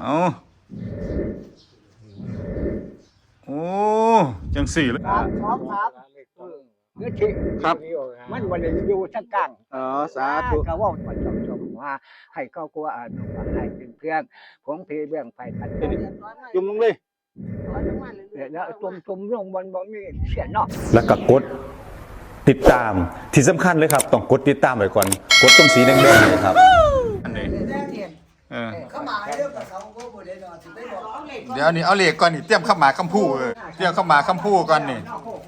เอาโอ้จังสี่เลยสามสองสามเนื้อที่ครับ มันวันนี้อยู่ทั้งกลางอ๋อสาธุ ก็ว่ามันจบจบว่า ให้ก็กลัวอานุภาพให้เป็นเพื่อนผมพีเบื้องไฟตันจุ่มลงเลยเดี๋ยวแล้วตุ่มตุ่มลงบนบ่มีเสียนเนาะ แล้วก็กดติดตามที่สำคัญเลยครับ ต้องกดติดตามไว้ก่อน กดตรงสีแดงๆเลยครับ อันนี้ เออเข้ามาเรื่องกับเขาก็บ่ได้นอนถึงได้บอกเดี๋ยวนี่เอาเหล็กก่อนนี่เตรียมข้าวหมาคำพูเออเตรียมข้าวหมาคำพูก่อนนี่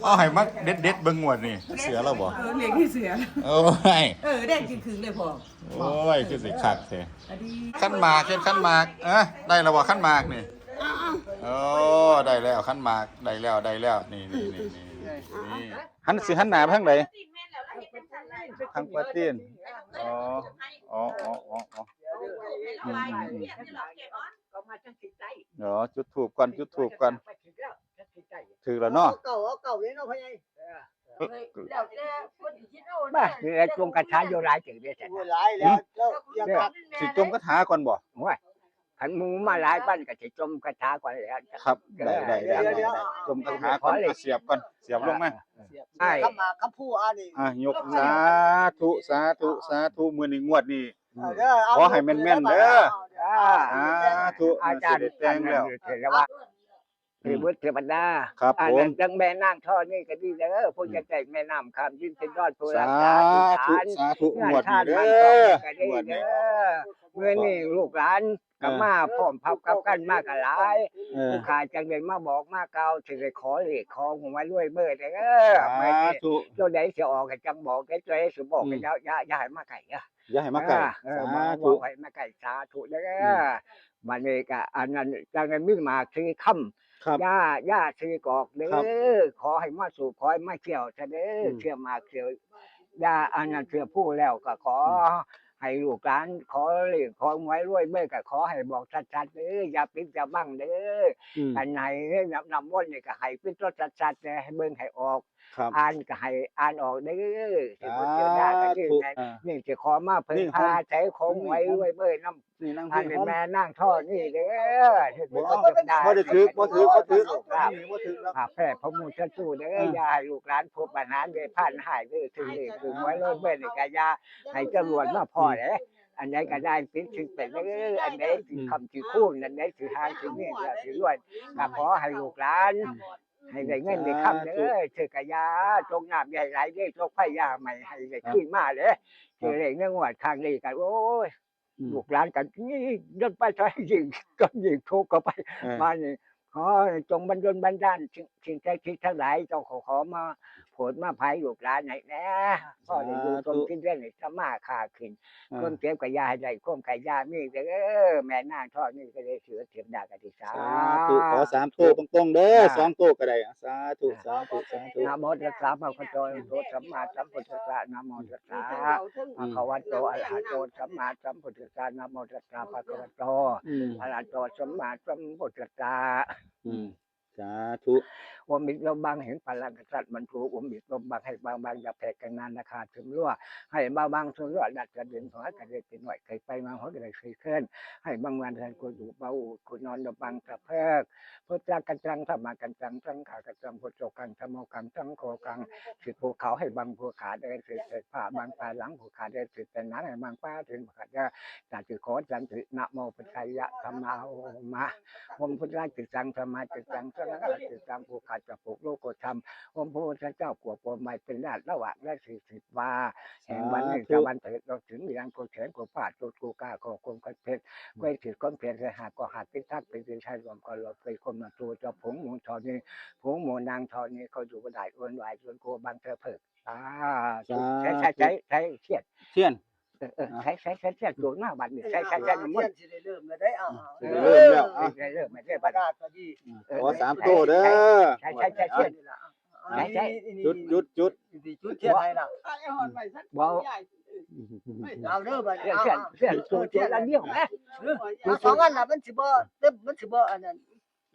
เอาให้มักเด็ดเด็ดๆเบิ่งงวดนี่เสือแล้วบ่เออเลี้ยงที่เสือ โอ้ยเออได้จริงคืนเลยพอโอ้ยคือสิคักแท้อันนี้ขั้นหมากเฮ็ดขั้นหมากเอ้ได้แล้วบ่ขั้นหมากนี่โอ้ได้แล้วขั้นหมากได้แล้วได้แล้วนี่นี่นี่นี่นี่หันสิหันหน้าไปทางใดทางปาตีน อ๋ออ๋ออ๋ออ๋ออ๋ออืมอืมอืมก็มาจังสิใจเดี๋ยวจุดถูกก่อนจุดถูกก่อนถือแล้วเนาะเก่าเอาเก่าเลยเนาะพ่อใหญ่บ้าคือไอ้จงกระชายโยหลายถึงได้แต่โอ้หลายแล้วแล้วยังพักสิจมกระถาก่อนบ่ว่า ขันหมูมาหลายบ้านก็สิจมกระชาก่อนแล้วครับได้ได้ได้ได้ได้จมกระถาก่อนเอาเสียบก่อนเสียบลงมาใช่เข้ามาคำพูดอันนี้อะยกสาธุสาธุสาธุมื้อนี้งวดนี้เด้อเอาขอให้แม่นๆเด้ออ่าสาธุอาจารย์สิได้แต่งแล้วเทวว่าเทวเทวดาครับอันผมนั้นจังแม่นางท่อนี่ก็ดีเด้อผู้จะใจแม่น้ำคำยิ่งเป็นยอดผู้รัสากษาธิษธุฐานสาธุงวดชานี้ติเด้บ้านอก็ดีงวดนี้เด้อ เมื่อนี่ลูกหลานก็มาพร้อมพับกับกันมากกันหลายเออผู้ขายจังเลยมาบอกมาเกล่าวถึงได้ขอเลขขอหวยด้วยเบิดเด้อสาเมื่อนี้ธุเจ้าใดสิออกก็จังบอกแกเจ้าใดสิบอกอืก็มอย่าอย่าอย่าให้มาไก่เด้อ อย่าให้มาไกลเออสามาบธุอกให้มาไก่สาธุเด้อวันนี้ก็อันนั้นจังเลยมีมาคือค่ำ ครับ ย่าย่าซื้อกอกเด้ครับอขอให้มาสู่ขอให้มาเที่ยวซะเด้ออมเที่ยวมาเที่ยวย่าอันนั้นเที่ยวผู้แล้วก็ขออ ให้ลูกหลานขอเลี้ยงขอไว้รวยเมื่อก็ขอให้บอกชัดๆเด้ออย่าปิดอย่าบังเด้ออืมอันไหนนำนำวนนี่ก็ให้ปิดรถชัดๆเด้อให้เบิ่งให้ออก ครับ อ่านก็ให้อ่านออกเด้อที่บ่เจอหน้าก็นี่ไงอ่านี่จะขอมาเพิ่นี่งครัพาบใช้ของไว้รวยเมื่อน้ำ นี่นั่งอันพี่นี้ผมแม่นั่งท่อนี่เด้อที่บ่บ่บ่เจอหน้าได้ถือบ่ถือบ่ถือครับนี่บ่ถือแล้วอาแพร่พระมูลชสู้เด้ออย่าให้ลูกหลานพบปัญหาเด้ผ่านหายเด้อถึงนี่ถึงไว้รถเบิ่นนี่ก็อย่าให้จรวดมาพอเด้ออันใดก็ได้ปิดถึงเป็นเด้ออันใดสิคำสิคูณอันใดสิหางสินี่ก็สิรวยก็ขอให้ลูกหลาน ให้ได้เงินได้คำเด้อเชื่อกะยาจงน้ำใหญ่ไหลเด้อจงไฟยาใหม่ให้ได้ขึ้นมาเด้อเชื่อเลยเนื่องวัดข้างนี้กันโอ้ยอืมลูกหลานกันนี่ยนไปใช้ยิงก็ยิงทุกข์ก็ไปเออมานี่ ขอจงบรรดลบันดาลสิ่งสิ่งใจคิดทั้งหลายเจ้าขอขอมาโผลมาภัยลูกหลานไหนแน่พ่อได้อยู่ตรงที่เรื่องนี้สมาขาขึ้นคนเก็บกับยาให้ได้ควมไก่ยามีเด้อแม่นางทอดนี่ก็ได้เสือเทียมดากติสาสาธุขอสามตัวตรงๆเด้ออ่าสองตัวก็ได้อะสาธุสาธุสาธุนะโมตัสสะภะคะวะโตอะระหะโตสัมมาสัมพุทธัสสะนะโมตัสสะภะคะวะโตอะระหะโตสัมมาสัมพุทธัสสะนะโมตัสสะภะคะวะโตอืมอะระหะโตสัมมาสัมพุทธัสสะอืม สาธุ ว่ามิตรเราบางเห็นพลังกษัตริย์มันถูกว่ามิตรเราบางให้บางบางอย่าแพ้กันนานนะคะถึงรั่วให้บางบางถึงรั่วดัดกระเด็นหัวกระเด็นเป็นหน่อยเคยไปมาหัวกระเด็นเคยเคลื่อนให้บางวันแทนกูอยู่เบากูนอนระบังกระเพิกพุทธกันจังธรรมากันจังจังขากันจังพุทธกังธรรมกังจังโคกังสิภูเขาให้บางภูขาเดินสิเศษผ้าบางปลายหลังภูขาเดินสิเป็นน้ำให้บางป้าถึงภูขาเดินจากจุขอจันตินะโมพุทธายะธรรมาโอมะผมพุทธะจิตจังธรรมาจิตจังสังฆะจิตจังภูขาจะปลูกโลกธรรมผมพระพุทธเจ้ากลัวปมไม่เป็นญาติระหว่างและสี่สิบวาแห่งวันนี้จะวันเถิดเราถึงอย่างกูแขนกูพาดกูกูกล้าขอคมกันเพชรก้อยถือก้อนเพชรหากก็หาเป็นทักเป็นเป็นชายรวมกันเราเคยคนมาตัวจะผงมูลทอนี้ผงหมูนางทองนี่เขาอยู่บนไดอ้วนไหวจนกลัวบางเธอเพิกอ่าใช้ใช้ใช้ใช้เสียดเทียน เออเออใช้ใช้ใช้เสียดตัวหน้าบัตรนี่ใช้ใช้ใช้มันหมดสิได้เริ่มแล้วได้อ่าเออเริ่มแล้วอะเริ่มเริ่มไม่ได้ปบัระตรดาษก็ดีขอสามตัวเด้อใช้ใช้ใช้เสียดจุดจุดจุดจุดเทียนให้ล่ะบอกเอาเด้อบัดเสียดเสียดเสียดตัวตัวละเดียวนะเอาสองอันน่ะมันสิบ่เต็มมันสิบ่อันนั้น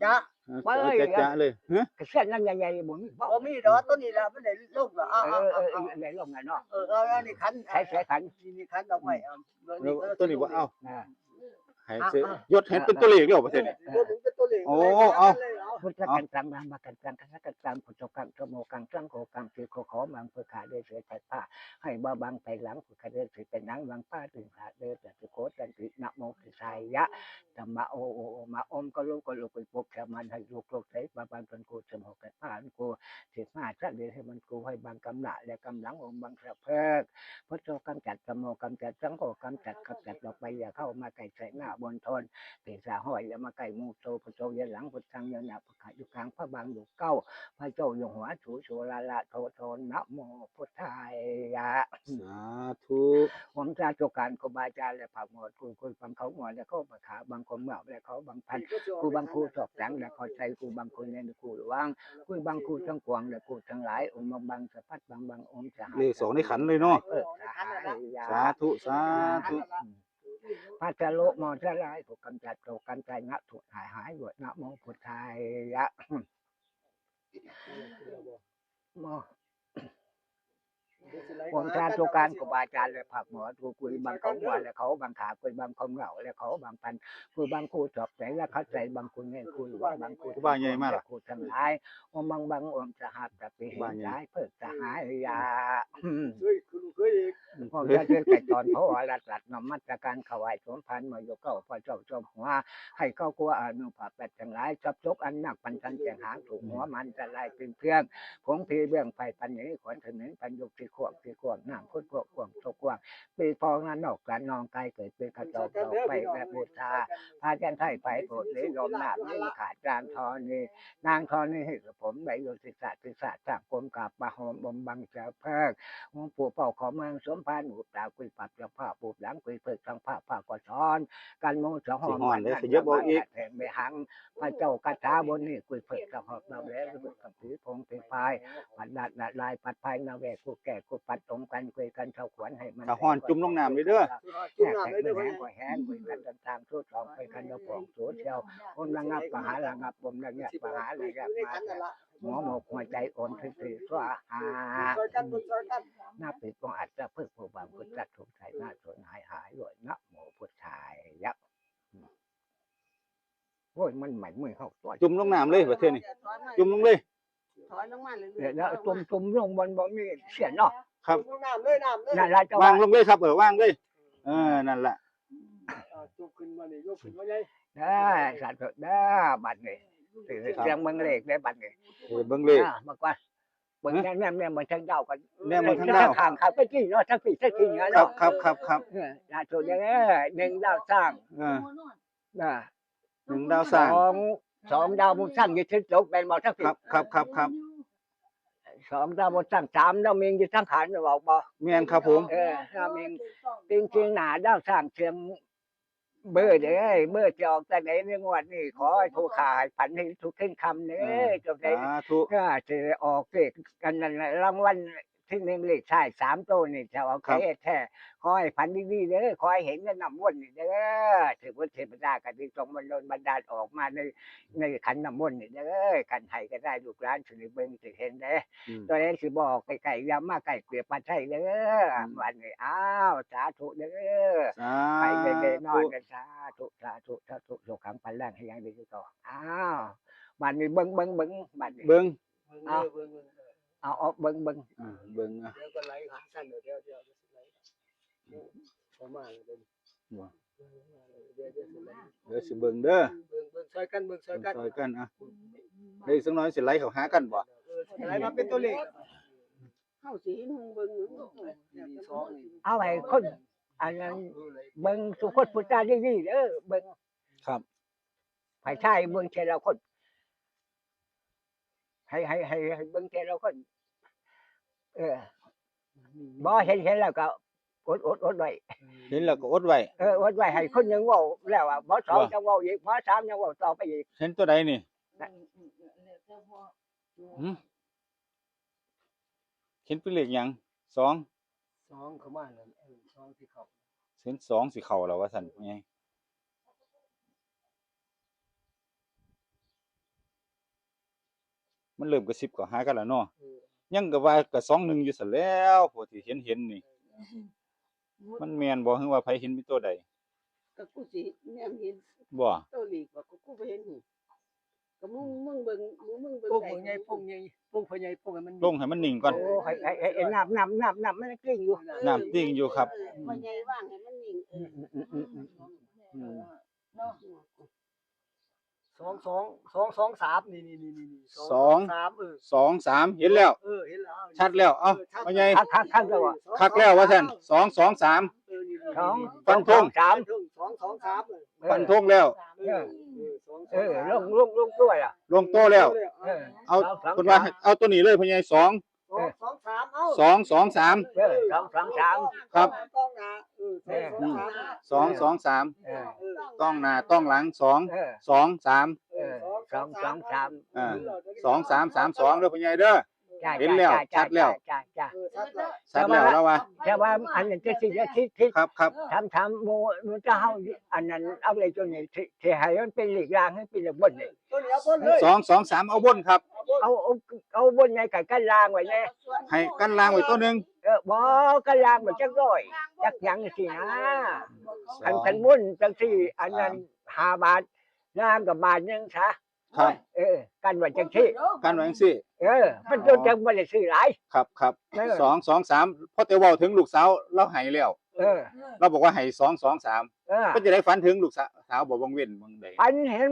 จ้ะ เอาจะจะเลยฮะเสียดนั่นใหญ่ๆบนบอกบ่มีดอกตัวนี้ล่ะมันได้ลงละเออ่าอเออเออไหนลงไงเนาะเออเอาอันนี้คันใช้ใช้ขันนี่คันเอาไว้เอาตัวนี้บ่เอานะให้ซื้อยศเห็นเป็นตัวเลขเดียวประเทศนี้ตัวถึงเป็นตัวเลขโอ้เอา พุทธกันตังรามากันตังคักันตังพุทธกังโมกังสังโฆกังสีโคขอมังเพื่อขาเดชเสือใจผ้าให้บ้าบังไปหลังเพื่อขาเดชสืเป็นนังวังป้าถึงขาเดชแต่สุโคตันตินะโมติสายะธรรมะโอโอมาอมก็ลูกก็ลูกไปปกแค่มันให้ลูกลูกใช้บ้าบังเป็นกูสมโภกันผ้านกูสิมาชัดเดชให้มันกูให้บังกำละและกำลังองค์บังสะเพิกพุทธกำจัดสมโมกำจัดสังโฆกำจัดกำจัดออกไปอย่าเข้ามาใกล้ใส่หน้าบนทนเปสาห้อยอย่ามาไก่มูโตพระโตยันหลังพุทธังยันหนาพระขาอยู่กลางพระบางอยู่เก้า พระเจ้าอยู่หัวถูโชลาละโทโทนะโมพุทธายะสาธุผมจะจกการครูบาอาจารย์และผักหมดคุยคุยฟังเขาหมดแล้วเขาประขาบางคนเมื่อและเขาบางพันกูบางครูสอบหลังและคอยใจกูบางคนเน้นกูวางกูบางครูทั้งกวางและกูทั้งหลายองค์บางบางสะพัดบางบางองค์จะหาเลขสองในขันเลยเนาะเออสายาสาธุสาธุ พระจะโลมอจะลายถูกกำจัดโกกันใจงะถูกหายหายด้วยนะโมพุทธายะโมผมทานตัวการกบาอาจารย์เลยผักหมอตัวคุยบางเขาหวานและเขาบางขาคุยบางคมเหงาและเขาบางพันคุยบางคู่จบใจและเข้าใจบางคุณเงินคุยว่าบางคุณครูบาใหญ่มากคุยทั้งหลายอมบางบางอมจะหับจะไปเห็นย้ายเพิกจะหายยาเฮ้ยคุณเคยอีก พ่อจะเชื่อแต่ตอนเขาว่ารัดรัดนำมาตรการขวายสมพันธ์มาอยู่เก้าพอเจ้าจอมหัวให้เข้ากลัวอนุภาพแปดจังหลายจับจกอันหนักปันทันแจงหางถูกหัวมันจะไล่เป็นเพื่องผงพีเบื้องไฟปันนี้ขวัญถึงนี้ปันยุกที่ขวบที่ขวบน้ำพุทธขวบขวบตกขวบปีพองนั้นนอกกันนองไกลเกิดเป็นกระจอกดอกไปแบบบูชาพาจันไทยไปโปรดเลยลมหนาไม่ขาดจานทอนีนางทอนีให้กับผมได้โยศิษาศิษาจากกรมกับปะหอมบมบังเจ้าเพิกหลวงปู่เป่าขอเมืองสมพันธ์อุปตาคุยปับเจ้าผ้าปูบหลังคุยเพิกทางผ้าผ้าก็ซ้อนกันมงสะหอมสิฮ้อนเด้อสิเยอะบ่อีกแถมไปหังพระเจ้ากระจาบนนี่คุยเพิกทางหอบเราแล้วคุยกับผีพงผีพายปัดดัดดัดลายปัดพายนาแวกกูแก่กูปัดตรงกันคุยกันเท่าขวัญให้มันถ้าฮ้อนจุ่มลงน้ำเลยเด้อจุ่แก่มน้ำแข็งเลยเด้อแห้งก็แห้งคุยกันต่างๆทุกสองไปกันเดาปองสูดเชียวคนระงับปะหาระงับปมระงับปะหาระงับในมาขันนั่นละ หมอหมกหัวใจอ่อนคือคือสวาหาหน้าปิดก็อาจจะเพิ่มผู้บางพุทธสงสัยหน้าสนหายหายด้วยนะโมพุทธายยักษ์โอ้ยมันใหม่เมื่อเข้าตัวจุ่มลงน้ำเลยประเทศนี้จุ่มลงเลยถอยลงมาเลยเดี๋ยวจุ่มตุ่มลงบนบ่มีเสียเนาะครับจุ่มน้ำเลยน้ำเลยนั่นละจะวาว่างลงเลยครับเออว่างเลยเออนั่นแหละจุ่มขึ้นมานี่ยกขึ้นมาใหญ่ได้สัตว์ได้บัดนี่ตื่น เสียงเมืองเลขได้บัดนี่เออเบิ่งเลขอ่ามาก่อนเบิ่งแม่แม่แม่มันทั้งเดากันแม่มันทั้งดาวข้างข้างไปกี่เนาะทั้งปีทั้งกี่ครัเนาะบครับครับครับเออล่าสุดเนี่ยหนึ่งดาวสร้างเอออ่าหนึ่งดาวสร้างสองสองดาวมุสร้างยี่สิบจกเป็นบ่ทั้งปีครับครับครับครับสองดาวบนสั่งสามดาวเมียงอยู่ทั้งขันจะบอกบ่แม่นครับผมเออดาวเมียงจริงจริงๆหนาดาวสร้างเชียง เบอร์เด้อเบอร์จะออกแต่ไหนในงวดนี้ขอให้ถูกขายผันให้ทุกขึ้นคำเด้อจบได้สาธุ ก็จะออกเลขกันนั่นแหละรางวัล ที่หนึ่งเลขใช่สามตัวนี่จะเอาแค่แท้ขอให้พันดีๆเด้อขอให้เห็นเงินนำวนนี่เด้อถือว่าเทพดากันที่ทรงบันดลบันดาลออกมาในในขันน้ำมนต์นี่เด้อกันไทยก็ได้ลูกหลานสิริเบิ่งสิเห็นเด้ออืมตัวเองสิบอกไก่ๆยำมาไก่เกลียบปลาไทยเด้อวันนี้อ้าวสาธุเด้อสาไปเด้อนอนธุกันสาธุสาธุสาธุสุขังปันแรงให้ยังดีที่ต่ออ้าวบัดนี้เบิ่งเบิ่งเบิ่งบัดนี้เบิ่งเอา เบิ่งเบิ่งเอาเอาเบิ่งเบิ่งอ่าเบิ่งอะ เดี๋ยวก็ไหลขาสั้นเดี๋ยวเดี๋ยวเดี๋ยวไหลประมาณเดี๋ยวว่าเดี๋ยวเดี๋ยวไหลเดี๋ยวสิเบิ่งเด้อเบิ่งเบิ่งซอยกันเบิ่งซอยกันซอยกันอะเฮ้ยสักหน่อยสิไล่เขาหากันบ่ไหลมาเป็นตัวเลขเข้าสีหงเบิ่งสองนี่เอาให้คนอันนั้นเบิ่งสุขพุทธาดีๆเด้อเบิ่งครับให้ใช่เบิ่งเทละคน ให้ให้ให้ให้เบิ่งเทละคนเออบ่เห็นเห็นแล้วก็อดอดอดไว้เห็นแล้วก็อดไว้เอออดไว้ให้คนหนึงเว้าแล้วอะบ่สองว่าจะเว้าอีกบ่สามจะเว้าต่อไปอีกเห็นตัวใดนี่หืมเห็นเป็นเลขหยังสองสองเข้ามาแล้วเออสองที่เขาเห็นสองสิเข้าแล้วว่าซั่นไง มันเริ่มกระซิบก็หากันแล้วเนาะเออยังก็ว่าก็สองหนึ่งอยู่ซั่นแล้วพวกที่เห็นเห็นนี่ มันแม่นบ่ฮึว่าไผเห็นเป็นตัวใดก็กูสิแนมเห็นบ่ตัวหลีกว่ากูกูไปเห็นหูก็มึงมึงเบิ่งมึงมึงเบิ่งพวกได้มึงไงพวกไงพวกพญายพวกมันลงให้มันนิ่งก่อนโอ้ให้ให้ให้ให้น้ำน้ำน้ำน้ำมันกลิ้งอยู่น้ำติ้งอยู่ครับเออพ่อใหญ่ว่างให้มันนิ่งเอออืมอืมอืมอืมอืม สองสองสองสองสามนี่นี่นี่นี่นี่สองสามเออสองสามเห็นแล้ว เออเห็นแล้วชัดแล้วเอ้าพ่อใหญ่คักคักคักแล้วอะคักแล้วว่าซั่นสองสองสาม เออนี่นี่สองฟันธง สามสองสองสามเออฟันธงแล้ว เออสองสเอองอสามลงลงลงด้วยอะลงโตแล้ว เออเอาสองคุณว่าให้เอาตัวนี้เลยพ่อใหญ่สองสองสองสามเอ้าสองสองสาม เออสองสองสาม ครับ ต้องนะเออ สองสองสามสองสองสามเออเออต้องหน้าต้องหลังสองเออสองสามเออสองสองสามอ่าสองสามสามสองเด้อพ่อใหญ่เด้อ จ้าเห็นแล้วจ้าชัดแล้ว จ้าจ้าเออชัดแล้วชัดแล้วแล้วว่าแต่ว่าอันนั้นจะสิจะคิดคิดครับครับทำทำโมมันจะเฮาอันนั้นเอาอะไรตัวนี้ที่ที่ให้มันเป็นหลีกลางให้เป็นหลีกบนนี่ตัวนี้เอาบนเลยสองสองสามเอาบนครับ เอาเอาเอาบนในกับกันลางไว้แน่ให้กันลางไว้ตัวหนึ่งเออบ่กันลางมันจักร้อยจักหยังสินะคันคันบนจังสี่อันนั้นห้าบาทลางกับบาทหนึงซะครับเออ กันไว้จังซี่กันไว้จังซี่ เออ มันจนจังบ่ได้ซื้อหลาย ครับครับเออ สองสองสามพอแต่เว้าถึงลูกสาวเราให้แล้วเออ เราบอกว่าให้สองสองสามเออก็จะได้ฝันถึงลูกสาวสาวบ่บังเว้นบังใดปันเห็น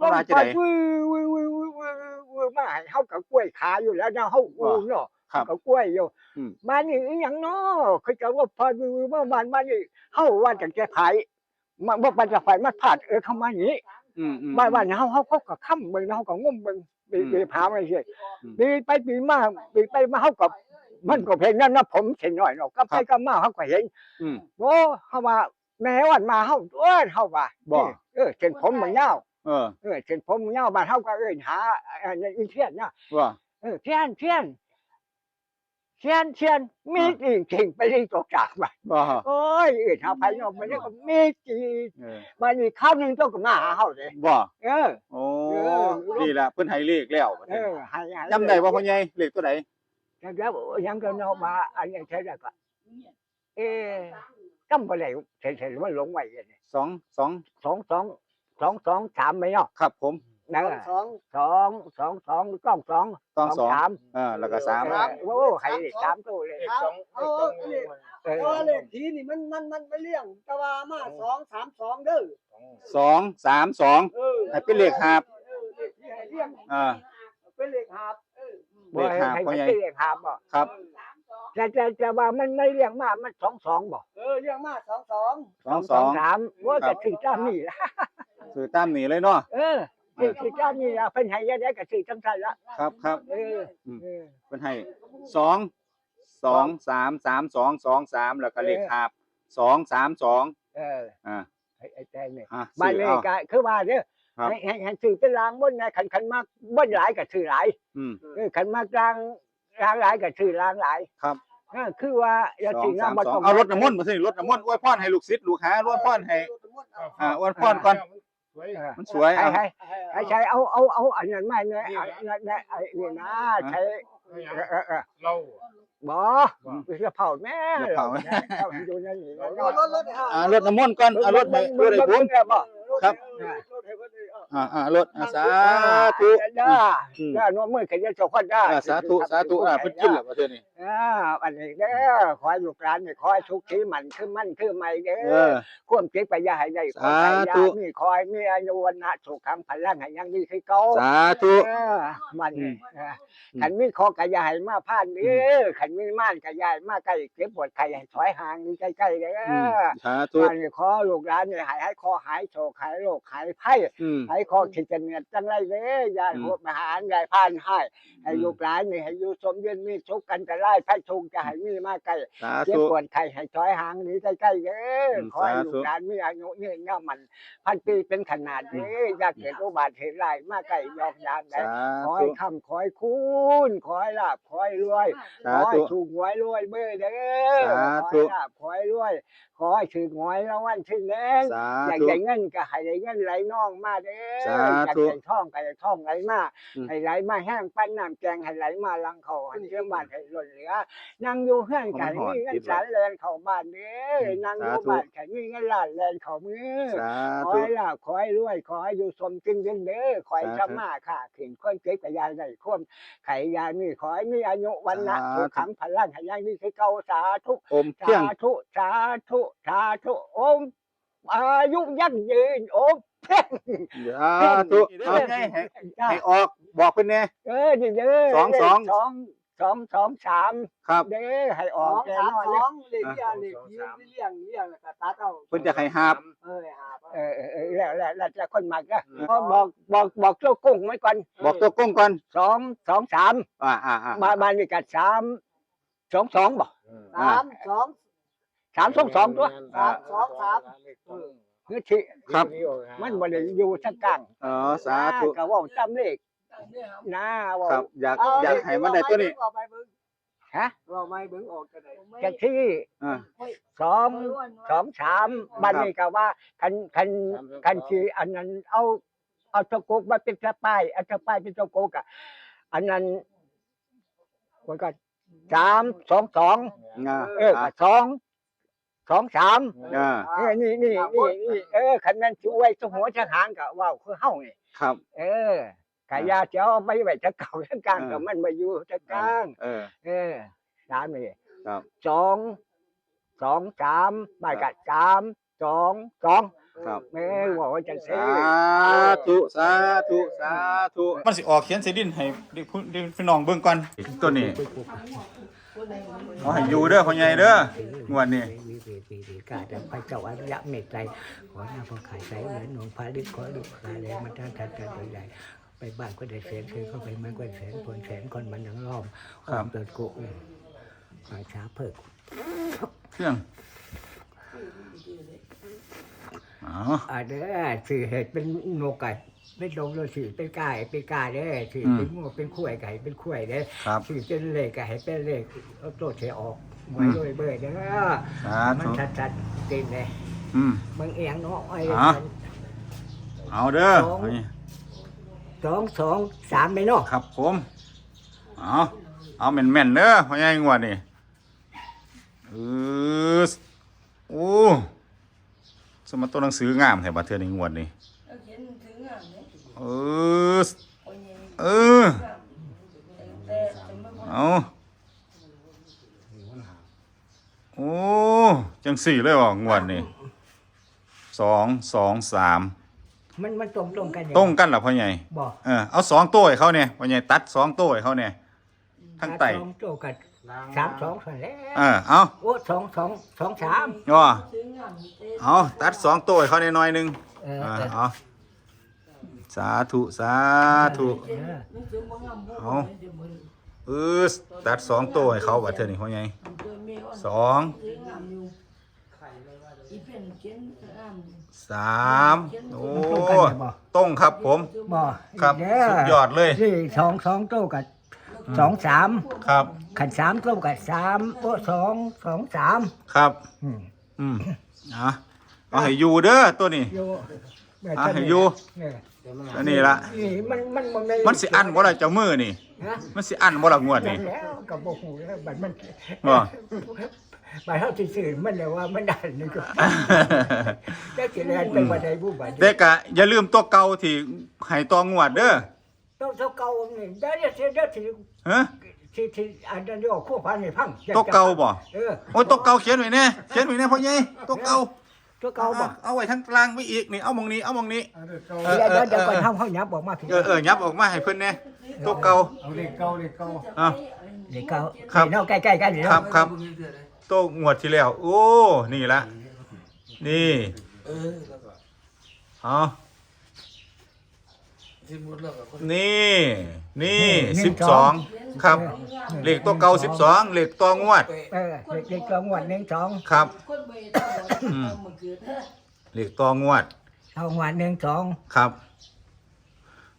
ว่ามาจะไหนวือวือวือวือวือวือมาให้เฮากับกล้วยขาอยู่แล้วนะเฮาอูเนาะครับกับกล้วยอยู่อืมบ้านนี่อีหยังเนาะคือจะว่าพอวือวือมาบ้านบ้านนี่เฮาว่าจังจะขายมาบ่ปันจะไฟมันพลาดเออเข้ามาอย่างนี้อืมอืม บ้านบ้านเฮาเฮาเขาก็ค้ำเบิ่งเฮาก็งมเบิ่งปีอืมปีพามาเฉยอืมปีไปปีมาปีไปมาเฮาก็มันก็เพลงนั้นนะผมเห็นหน่อยเนาะก็ไปก็มาเฮาก็เห็นอืมโอ้เฮาว่าแม่วันมาเฮาเอ้ยเฮาว่าบ่เออเส้นผมมันยาวเออเออเส้นผมมันยาวบ้านเฮาก็เอิ้นหาอันนั้นอีเทียนเนาะว่าเออเทียนเทียน เทียนเทียนมีจริงจริงๆไปที่ตกจากบ้านว่าโอ้ยเอิ้นหาภายนอกมันก็มีจริงเออบ้านนี้ข้าวหนึงต้องก็มาหาเฮาเลยว่าเออโอ้เออนี่ล่ะเพิ่นให้เลขแล้วเออให้ให้จำได้ว่าพ่อใหญ่เลขตัวใดจำได้ว่ายังก็เนาะมาอันนี้ใช่แล้วก็เอ๊ะจำบ่ได้เฉยๆมันหลงไว้อย่างนี้สองสองสองสองสองสองสามไหมเนาะครับผม นั่นสองสองสองสองต้องสองต้องสองสามเออแล้วก็สามเออโอ้ใครสามตัวเลยเอาเอาเอาเลขเออเพราะว่าเลขทีนี่มันมันมันไม่เลี่ยงแต่ว่ามาสองสามสองเด้อสองสามสองเออให้เป็นเลขหาบเออเลขที่ให้เลี่ยงอ่าเป็นเลขหาบเออเลขหาบให้พ่อใหญ่ให้เลขหาบบ่ครับแต่แต่แต่ว่ามันไม่เรียงมามันสองสองบ่เออเลี่ยงมาสองสองสองสองสามว่าก็ถึงเจ้านี่ละสื่อตามนี้เลยเนาะเออ ถึงถึงเจ้านี่ละเพิ่นให้ยาได้ก็ถึงจังซั่นละครับครับเอออืมเออเพิ่นให้สองสองสามสามสองสองสามแล้วก็เลขหาบสองสามสองเอออ่าไอ้ไอ้แต่นี่อะบ้านสื่อนี้เอาก็คือว่าเด้อครับให้ให้ให้ซื้อเป็นรางบนนะคันคันมากบ่หลายก็ซื้อหลายอืมเออคันมากรางรางหลายก็ซื้อรางหลายครับเออคือว่าอย่าสอสิงงสามบ่สอต้องงเอารถน้ำมนต์มาสิรถน้ำมนต์อวยพรให้ลูกศิษย์ลูกหาอวยพรให้อ่าอวยพรก่อน เออมันสวยให้เอาให้ให้ใช้เอาเอาเอาอันนั้นมาเนี่ยอันนั้นเนี่ยไอ้นี่นะใช้เออเออเออเรา บ่เสื้อเผาแม่เสื้อเผา เอาอยู่นั่นนี่นะรถรถรถอ่ารถน้ำมนต์ก่อนเอารถให้รถให้ผมบ่ครับ รถให้เพิ่นเลยเอ ออ่าอ่ารถอ่าสาธุเด้ออืมเด้อน้องมือขยันเจ้าคนเด้ออ่าสาธุสาธุอ่าเพิ่นกินแล้วประเทศนี้อ่าอันนี้เด้อขอให้ลูกหลานนี่ขอให้สุขที่มันคือมันคือใหม่เด้เอออความคิดไปอย่าให้ได้ขอให้สาอย่าธุมีคอยมีอายุวันนะสุขังพลังให้ยังดีคือเก่าสาธุเออมันอืมเออขันมีคอกระยายมาผ่านเด้อขันมีม่านกระยายมาใกล้เก็บปวดไข่ให้ถอยห่างนี่ใกล้ๆเด้อืมอสาธุอันนี้ขอลูกหลานนี่หายให้คอหายโศกหายโรคหายไข้อืมหายคอขีดจะเหนียดจังไรเด้อยายอืมหัวมหารยายผ่านให้ให้อืมลูกหลานนี่ให้อยู่สมเย็นมีสุขกันจะไล่ไฟทุกข์จะให้มีมาใกล้สาเจ็บธุ ปวดไข้ให้ถอยห่างนี่ใกล้ๆเด้อมขอให้สาธุลูกหลานมีอายุยืนยาวมัน พันปีเป็นขนาดนี้อยากเกิดอุบัติเหตุร้ายมาใกล้ยอกยามใด สาขอให้ธุคำขอให้คุณขอให้ลาบขอให้รวยขสาอให้ธุถูกหวยรวยเบอร์เด้อสาขอธุ ให้ลาบขอให้รวย ขอให้ถือหวยรางวัลที่หนึ่งสาอยากธุ ได้เงินก็ให้ได้เงินไหลน่องมาเด้อสาอยากธุได้ทองก็ได้ทองไหลมาอืม ให้ไหลมาแห้งปั้นน้ำแกงให้ไหลมาลังเขาให้เชื่อมันให้ล้นเหลลือนั่งอยู่เฮือนกันผมหอดมีเงินติดสารแลนเข้าบ้านเด้อนั่งอยู่สาธุบ้านกันมีเงินล้านแลนเข้ามือ สาขอธุ ให้ลาบขอให้รวยขอให้อยู่สมจริงยินเด้อขอให้สาธุชำมาค่ะขึ้นคนเก็บกระยาได้คนไขยานี่ขอให้มีอายุวันนะสาธุ สุขังพลังให้ยังมีคือเก่าสาธุอมเพียงสาธุสาธุสาธุโอมอายุยั่งยืนโอม เพ่งสาธุเพ่งเอาให้ให้จ้าให้ออกบอกเพิ่นแน่ เออนี่เด้อสองสอง สองสองสองสามครับเด้อให้อสออกงแน่สามนอนสเลอยงเลขที่อันเลขที่เลี้ยงเลี้ยงแล้วก็ตัดเอาเพิ่นจะให้หาบ เออหาบเออเออเออแล้วแล้วแล้วจะคนมากก็บอกบอกบอกเจ้ากุ้งไว้ก่อนบอกตัวก้งก่อนสองสองสามอ่าอ่าอ่ามามานี่กัสามสองสองบอกสามสอง สามสองสองตัว สามสองสาม เออคือที่ครับ มันบ่ได้อยู่สักกลางอ๋อสาธุก็เว่าจำเลขนะเว่าครับอยากเอาอยากให้มันได้ตัวนี้เอาไปเบิ่งฮะเอาไม่เบิ่งออกกันได้จะที่อ่า สองสองสามบันนี้ก็ว่าคันคันคันที่อันนั้นเอาเอาตะกุกมาเป็นกระป้ายเอาตะป้ายเป็นตะกุกอะอันนั้นมันก็สามสองสอง อ่าเออก็สอง สองสามอ่าเออนี่นี่นี่นี่เออคันนั้นช่วยสหัวจะหางก็ว่าวคือเฮานี่ครับ เออกายาเจ้าไม่ไว้จะเก่าทั้งกลางเออก็มันมาอยู่จะกลางเออ เออสามนี่ครับสองสองสามไม่กัดสามสองสองครับเออบอกว่าจะสาซื้อธุสาธุสาธุมันสิออกเขียนใส่ดินให้เด็กผู้เด็กพี่น้องเบิ่งก่อนตัวนี้ เอาให้อยู่เด้อพ่อใหญ่เด้องวดนี้วิเวทีดีกาแต่พระเจ้าอริยะเมตไตรขอหน้าพระขายใสเหมือนหนองพาลิกขอลูกขายแรงมาท่านทันทันตัวใหญ่ไปบ้านก็ได้แสนเคยเข้าไปมันก็แสนคนแสนคนมันยังล้อมครับเกิดกุป่าช้าเพิกเครื่อง อ๋ออ่าเด้อสื่อเหตุเป็นโนกไก่เป็นลงเลยสื่อเป็นไก่เป็นไก่เด้อสื่อเป็นงูเป็นข้วยไก่เป็นข้วยเด้อครับ สื่อเป็นเลขไก่เป็นเลขเอาโตเสียออกไว้ด้วยเบอร์เด้อสามันธุชัดชัดๆเต็มเลยอืม มึงเอียงเนาะไอ้อะเอาเด้อเอานี่สองสองสามเลยเนาะครับผมเอาเอาแม่นๆเด้อพ่อใหญ่งวดนี่เออโอ้ สมมาตัวหนังสืองามแถวบัดเทื่อนี้งวดนี่เออเออเอาโอ้จังสี่เลยบ่งวดนี่สองสองสามมันมันตรงตรงๆกันตรงกันเหรอพ่อใหญ่บอกเออเอาสองตัวให้เขาเนี่ยพ่อใหญ่ตัดสองตัวให้เขาเนี่ยทั้งไตสองโตกัน สามสองส่วนแล้วเออเอาโอ้สองสองสองสามว่าเอาตัดสองตัวให้เขาเนี่ยหน่อยหนึงเออเออเออเอาสาธุสาธุเออเอาเออตัดสองตัวให้เขาบัดเทื่อนี่พ่อใหญ่สองสามโอ้ตรงครับผมบอกครับเด้อสุดยอดเลยนี่สองสองโตกัน สองสามครับ ขันสามโตกันสามโอ้สองสองสามครับ อืมอืมอะเอาให้อยู่เด้อตัวนี้อยู่แบบอะนี้ให้อยู่เนี่ยอันนี้ละนี่มันมันมันมันสิอันบ่ล่ะเจ้ามือนี่ ฮะมันสิอันบ่ล่ะงวดนั่นี่นแล้วกับโบหูแล้วบัดมันบ่ บัดเฮาสิสื่อมันเลยว่ามันได้นี่ก็จะสิเรียนไปบ่ได้ผู้บัดแต่ก็อย่าลืมตัวเก่าที่ให้ตองวดเด้อ ต้องเท่าเก่านี่ได้เดี๋ยวสิเดี๋ยวสิฮะสิสิอันนั้นเดี๋ยวคู่พันให้พังตัวเก่าบ่เออโอ้ยตัวเก่าเขียนไว้แน่เขียนไว้แน่พ่อใหญ่ตัวเก่าตัวเก่าบ่เอาไว้ทางกลางไว้อีกนี่เอาหมองนี้เอาหมองนี้เออเดี๋ยวเออเดี๋ยวเอเดี๋ยวก่อนอเฮาเฮายับออกมาพี่เออเออยับออกมาให้เพิ่นแน่ตัวเก่าเอาเลขเก่าเลขเก่าอะเดี๋ยวเก่าครับนี่เนาะใกล้ๆกันนี่ครัเนาะบครับตัวงวดที่แล้ว โอ้ นี่ละนี่เอานี่ นี่สิบสองครับ เลขตัวเก่าสิบสองเลขตัวงวด เออเด็กๆกลางวันหนึ่งสองครับ คนเบย์ต้องเอามาเกิดนะเลขตัวงวด เอาวันหนึ่งสองครับ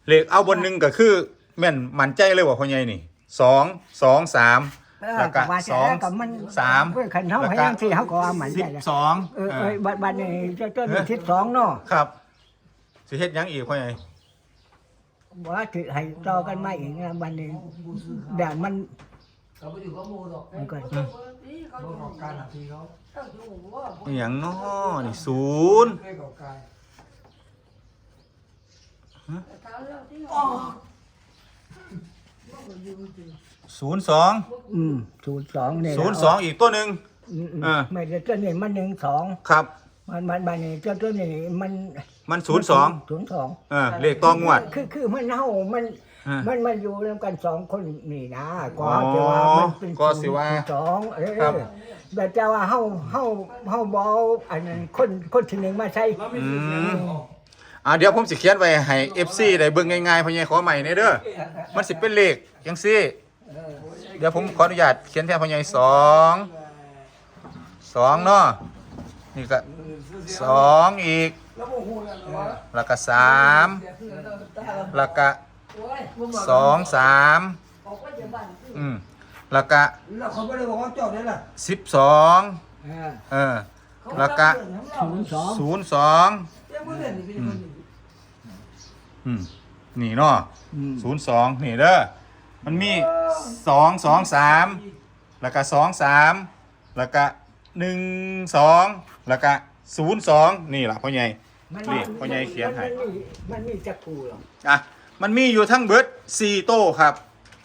เลขเอาบนหนึ่งก็คือ แม่นมั่นใจเลยว่าพ่อใหญ่นี่สองสองสามเออแล้วก็ว่าสองกับมันสามเพื่อขันเฮาแล้วก็ให้ยังสิเฮาก็ว่ามันสิได้บละสองเออเออบัดบัดนี้เจ้าเจ้าสิบสองเนาะครับสิเฮ็ดหยังอีกพ่อใหญ่ ว่าถือให้ต่อกันมาอีกนะบัดนี้ด่านมัน เขาไปอยู่กับหมูหรอกมันก็เขาอยู่กับการหาทีเขาเขาอยู่ว่าอหย่างน้อนี่ศูนย์เคยกับการอ๋อศูนย์สองอืมศูนย์สองเนี่ยศูนย์สองอีกตัวหนึ่งอืมอืมอ่า ไม่ใช่ตัวนี้มันหนึ่งสองครับ มันมันมันนี่เจ้าตัวนี้มันมันศูนย์สองศูนย์สองเออเลขตองวด คือคือมันเฮามันอ่ามันมันอยู่ร่วมกันสองคนนี่นะก็อ๋อจะว่ามันเป็นก็สิว่าศูนย์สองเออครับ แต่จะว่าเฮาเฮาเฮาบเอกอันนั้นคนคนที่หนึ่งมาใช้อืมอ่าเดี๋ยวผมสิเขียนไว้ให้ FC ได้เบิ่งง่ายๆพ่อใหญ่ขอใหม่เด้อมันสิเป็นเลขจังซี่ เดี๋ยวผมขออนุญาตเขียนแทนพ่อใหญ่สองสองเนาะนี่ก็ สองอีกแล้วพวกหูนั่นวะแล้วก็สามแล้วก็สองสามอืมแล้วก็แล้วเขาไม่ได้บอกว่าเจ้าเนี่ยล่ะสิบสองเออเออแล้วก็ศูนย์สองศูนย์สองเจ้าไม่เล่นนี่เป็นคนดีอืมนี่เนาะอืมศูนย์สองนี่เด้อมันมีสองสองสามแล้วก็สองสามแล้วก็หนึ่งสองแล้วก็ ศูนย์สองนี่ล่ะพ่อใหญ่ มันนี่พ่อใหญ่เขียนให้ มันมีมันมีจักรูหรอกอะมันมีอยู่ทั้งเบิดสี่โต้ครับ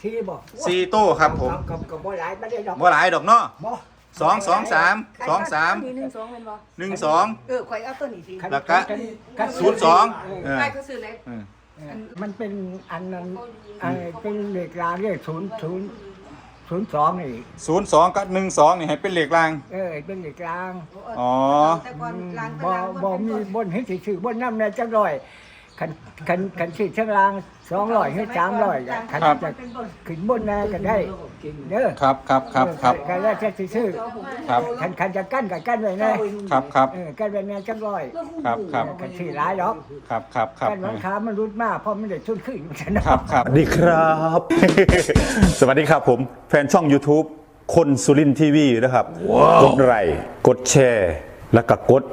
ที่บอกสี่โต้ครับผมกับกับบ่หลายไม่ได้ดอกบ่หลายดอกเนาะบ่สองสองสามสองสามหนึ่งสองเป็นบ่หนึ่งสอง เออข่อยเอาตัวนี้สิแล้วก็ศูนย์สอง เออ ใครเขาซื้อไหนเออมันเป็นอันนั้นอันเป็นเลขลางเลขศูนย์ศูนย์ ศูนย์สองนี่ศูนย์สองกับหนึ่งสองนี่ให้เป็นเลขล่าง เออเป็นเลขกลางอ๋อ แต่ก่อนล้างไปบ่ล้างบ่มีบนให้ถือบนน้ำในจังร้อยคันคันคันสิช่างลาง สองร้อยให้สามร้อยคันจะขึ้นบนแน่ก็ได้เด้อครับครับครับครับคันแล้วจะสิซื้อครับคันคันจะกั้นกับกั้นไว้แน่ครับครับเออกั้นไว้แน่จังร้อยครับครับคันสิหลายดอกครับครับครับกั้นวันค้ามันรุดมากเพราะมันได้ทุนขึ้นอยู่ซั่นนะครับ ครับ สวัสดีครับ สวัสดีครับผม แฟนช่อง YouTube คนสุรินทีวีนะครับ กดไลค์กดแชร์ แล้วก็กด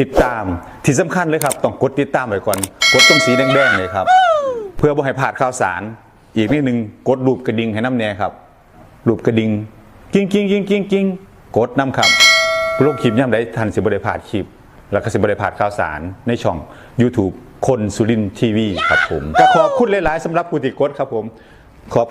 ติดตามที่สำคัญเลยครับ ต้องกดติดตามไว้ก่อน กดตรงสีแดงๆเลยครับ เพื่อบ่ให้พลาดข่าวสาร อีกนิดนึงกดรูปกระดิ่งให้น้ำแน่ครับรูปกระดิ่งกิ้งกิ้งกิ้งกิ้งกิ้งกดน้ำครับโลกคลิปย่ำได้ทันสิบได้พลาดคลิป แล้วก็สิบได้พลาดข่าวสารในช่อง YouTube คนสุรินทีวีครับผมก็ขอบคุณหลาย ๆสำหรับผู้ติดกดครับผมขอบ